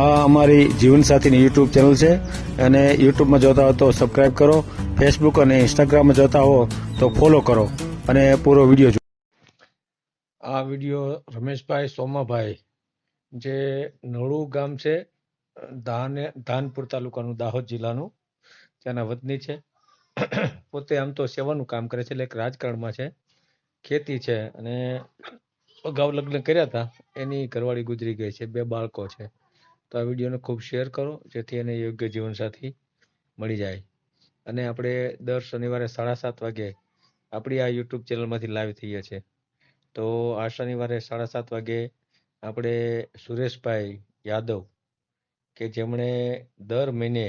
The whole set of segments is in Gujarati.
આ અમારી જીવનસાથીની યુટ્યુબ ચેનલ છે. અને યુટ્યુબમાં જોતા હો તો સબસ્ક્રાઈબ કરો. ફેસબુક અને ઇન્સ્ટાગ્રામમાં જોતા હો તો ફોલો કરો. અને પૂરો વીડિયો જુઓ આ વીડિયો રમેશભાઈ સોમાભાઈ, જે નળુ ગામ છે, ધાને ધાનપુર તાલુકાનું દાહોદ જિલ્લાનું ત્યાંના વતની છે. પોતે આમ તો સેવાનું કામ કરે છે, એટલે એક રાજકારણમાં છે. ખેતી છે અને અગાઉ લગ્ન કર્યા હતા. એની ઘરવાળી ગુજરી ગઈ છે. બે બાળકો છે. તો આ વિડીયોને ખૂબ શેર કરો, જેથી એને યોગ્ય જીવનસાથી મળી જાય. અને આપણે દર શનિવારે સાડા સાત વાગે આપણી આ યુટ્યુબ ચેનલમાંથી લાઈવ થઈએ છીએ. તો આ શનિવારે સાડા સાત વાગે આપણે સુરેશભાઈ યાદવ કે જેમણે દર મહિને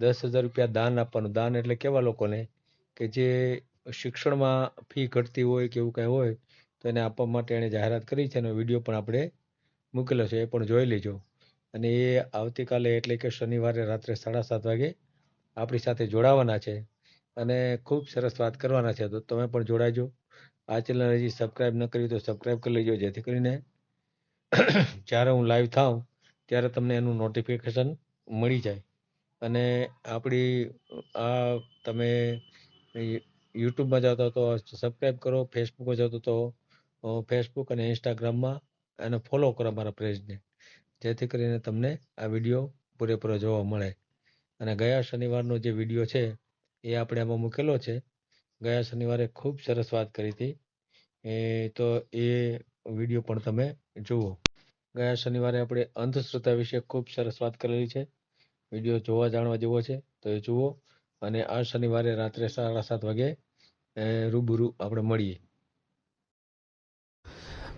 દસ હજાર રૂપિયા દાન આપવાનું, દાન એટલે કેવા લોકોને કે જે શિક્ષણમાં ફી ઘટતી હોય કે એવું કાંઈ હોય તો એને આપવા માટે એણે જાહેરાત કરી છે અને વીડિયો પણ આપણે મૂકેલો છે, એ પણ જોઈ લેજો. અને એ આવતીકાલે એટલે કે શનિવારે રાત્રે સાડા સાત વાગે આપણી સાથે જોડાવાના છે. અને ખૂબ સરસ વાત કરવાના છે. તો તમે પણ જોડાજો. આ ચેનલ હજી સબસ્ક્રાઈબ ન કરી તો સબસ્ક્રાઈબ કરી લેજો. જેથી કરીને જ્યારે હું લાઈવ થાઉં, ત્યારે તમને એનું નોટિફિકેશન મળી જાય. અને આપણી, આ તમે યુટ્યુબમાં જાઓ તો સબસ્ક્રાઈબ કરો. ફેસબુકમાં જાઓ તો ફેસબુક અને ઇન્સ્ટાગ્રામમાં એને ફોલો કરો અમારા પેજને જેથી કરીને તમને આ વીડિયો પૂરેપૂરો જોવા મળે. અને ગયા શનિવારનો જે વીડિયો છે, એ આપણે આમાં મૂકેલો છે. ગયા શનિવારે ખૂબ સરસ વાત કરી હતી. એ તો એ વીડિયો પણ તમે જુઓ. ગયા શનિવારે આપણે અંધશ્રદ્ધા વિશે ખૂબ સરસ વાત કરેલી છે. વીડિયો જોવા જાણવા જેવો છે, તો એ જુઓ. અને આ શનિવારે રાત્રે સાડા સાત વાગે રૂબરૂ આપણે મળીએ.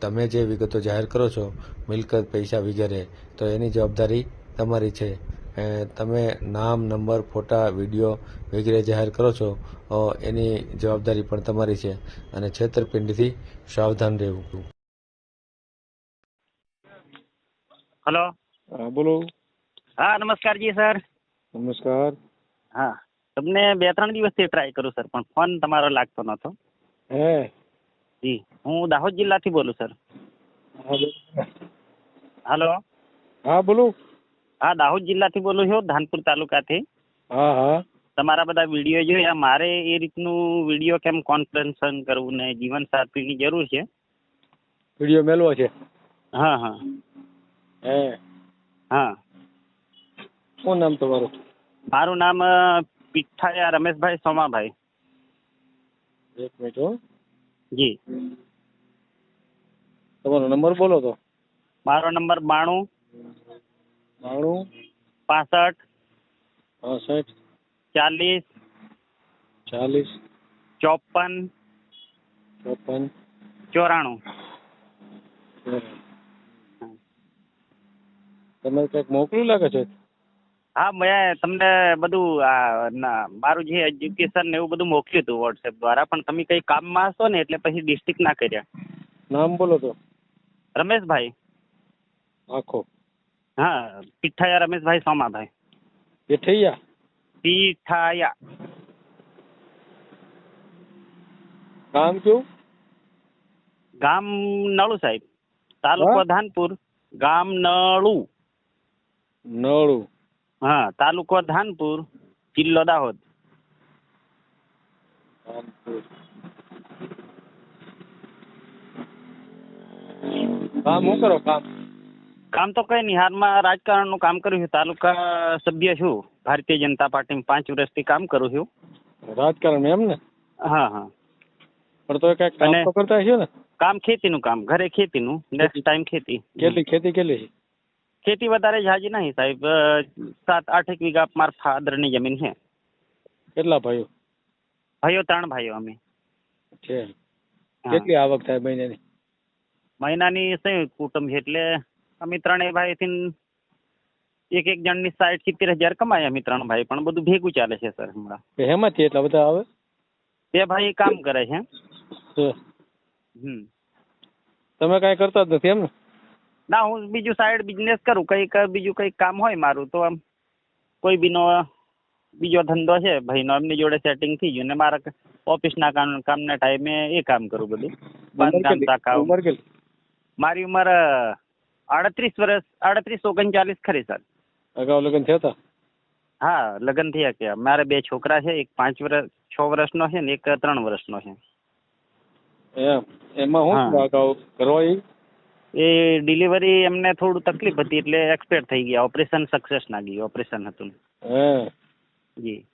તમે જે વિગતો જાહેર કરો છો મિલકત પૈસા વગેરે તો એની જવાબદારી તમારી છે. તમે નામ નંબર ફોટા વીડિયો વગેરે જાહેર કરો છો એની જવાબદારી પણ તમારી છે અને છેતરપિંડીથી સાવધાન રહેવું. હલો? હા બોલો. હા નમસ્કારજી સર. નમસ્કાર. હા તમને બે ત્રણ દિવસથી ટ્રાય કરું સર પણ ફોન તમારો લાગતો નતો હે? જી. હું દાહોદ જિલ્લાથી બોલું સર. હલો. હા બોલું. હા દાહોદ જિલ્લાથી બોલું છું ધાનપુર તાલુકાથી. હા હા. તમારા બધા વીડિયો જોયા. મારે એ રીતનું વીડિયો કેમ કોન્ફરન્સન કરવું ને જીવન સાથીની જરૂર છે? વીડિયો મેળવો છે. હા હા. હે. હા. શું નામ તમારું? મારું નામ પીઠાયા રમેશભાઈ સોમાભાઈ. એક મિનિટ હો. જી. તમારો નંબર બોલો તો. મારો નંબર બાણું બાણું પાસઠ પાસઠ ચાલીસ ચાલીસ ચોપન ચોપન ચોરાણું. તમે કંઈક મોકલ્યું લાગે છે? હા મેં તમને બધું આ ના, મારું જે એજ્યુકેશન ને એવું બધું મોકલ્યું હતું વોટ્સએપ દ્વારા પણ તમે કઈ કામમાં હશો ને એટલે પછી ડિસ્ટ્રિક્ટ ના કર્યા. નામ બોલો તો. રમેશભાઈ. આખો. હા પીઠાયા રમેશભાઈ સોમાભાઈ. પેઠૈયા? પીઠાયા. કામ કયું? ગામ નળુ સાહેબ. તાલુકો હા? ધાનપુર. ગામ નળુ. નળું. હા તાલુકો ધાનપુર જિલ્લો દાહોદ. કામ હું કરો કામ? કામ તો કઈ નહીં હાલમાં રાજકારણનું કામ કર્યું છે. તાલુકા સભ્ય છું. ભારતીય જનતા પાર્ટીમાં પાંચ વર્ષથી કામ કરું છું. રાજકારણ એમ ને? હા હા. પણ તો કઈ કામ તો કરતા હશો ને? કામ ખેતીનું કામ ઘરે ખેતીનું નેક્સ્ટ ટાઈમ ખેતી. કેટલી ખેતી કેટલી? છે ખેતી વધારે જાજી નહીં સાહેબ. સાત સાત આઠેક વીઘા માર ફાધરની જમીન છે. કેટલા ભાઈઓ? ભાઈઓ ત્રણ ભાઈઓ અમે. છે. કેટલી આવક થાય મહિનાની? મહિનાની સંયુક્ત કુટુંબ છે એટલે અમે ત્રણેય ભાઈથી એક એક જણની સાઠ સિત્તેર હજાર કમાય અમે ત્રણ ભાઈ. પણ બધું ભેગું ચાલે છે સર હમણાં. હેમાંથી એટલા બધા આવે? બે ભાઈ કામ કરે છે. છે હમ. તમે કાંઈ કરતા જ નથી એમ ને? ના હું બીજું સાઈડ બિઝનેસ કરું કંઈક બીજું કંઈક કામ હોય મારું તો આમ કોઈ બીનો બીજો ધંધો છે ભાઈનો એમની જોડે સેટિંગ થઈ ગયું ને મારા ઓફિસના કામ કામના ટાઈમે એ કામ કરું બધું. બાંધકામ મારી ઉંમર આડત્રીસ વર્ષ આડત્રીસ ઓગણચાલીસ ખરી સર અગાઉ લગ્ન થયા હતા? હા લગ્ન થયા કે મારે બે છોકરા છે એક પાંચ વર્ષ છ વર્ષનો છે ને એક ત્રણ વર્ષનો છે. એમાં હું અગાઉ કરવા? એ ડિલિવરી એમને થોડું તકલીફ હતી એટલે એક્સપેક્ટ થઈ ગયા. ઓપરેશન સક્સેસ ના ગયું. ઓપરેશન હતું. હે? જી.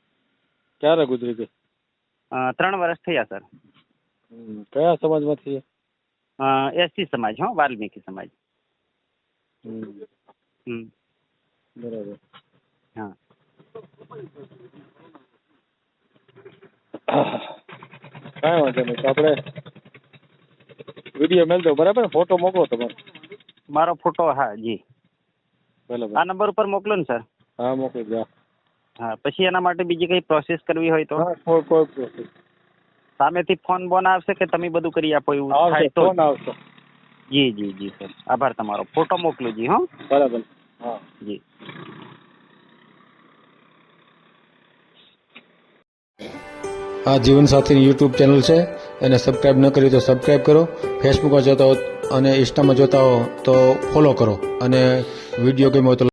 ક્યારે ગુજરી ગઈ? ત્રણ વર્ષ થયા સર. કયા સમાજમાંથી? છે? એસસી સમાજ હો વાલ્મીકી સમાજ. હમ. હમ. બરાબર. હા. કાંઈ વાંધો નહીં. આપણે વીડિયો મેલ દો. બરાબર? ને ફોટો મોકલો તમારો મારો ફોટો હા જી. બરાબર આ નંબર ઉપર મોકલો ને સર હા મોકલી દો. હા પછી એના માટે બીજી કઈ પ્રોસેસ કરવી હોય તો? હા કોઈ કોઈ process. સામેથી ફોન બોન આવશે કે તમે બધું કરી આપો એવું આવશે થાય તો ફોન આવશે. જી જી જી સર આભાર તમારો. ફોટો મોકલું જી હો. બરાબર હા. જી. આ જીવનસાથીની યુટ્યુબ ચેનલ છે. એને સબસ્ક્રાઈબ ન કરી તો સબસ્ક્રાઈબ કરો. ફેસબુકમાં જોતા હો અને ઇન્સ્ટામાં જોતા હો તો ફોલો કરો અને વીડિયો ગમ્યો હોય તો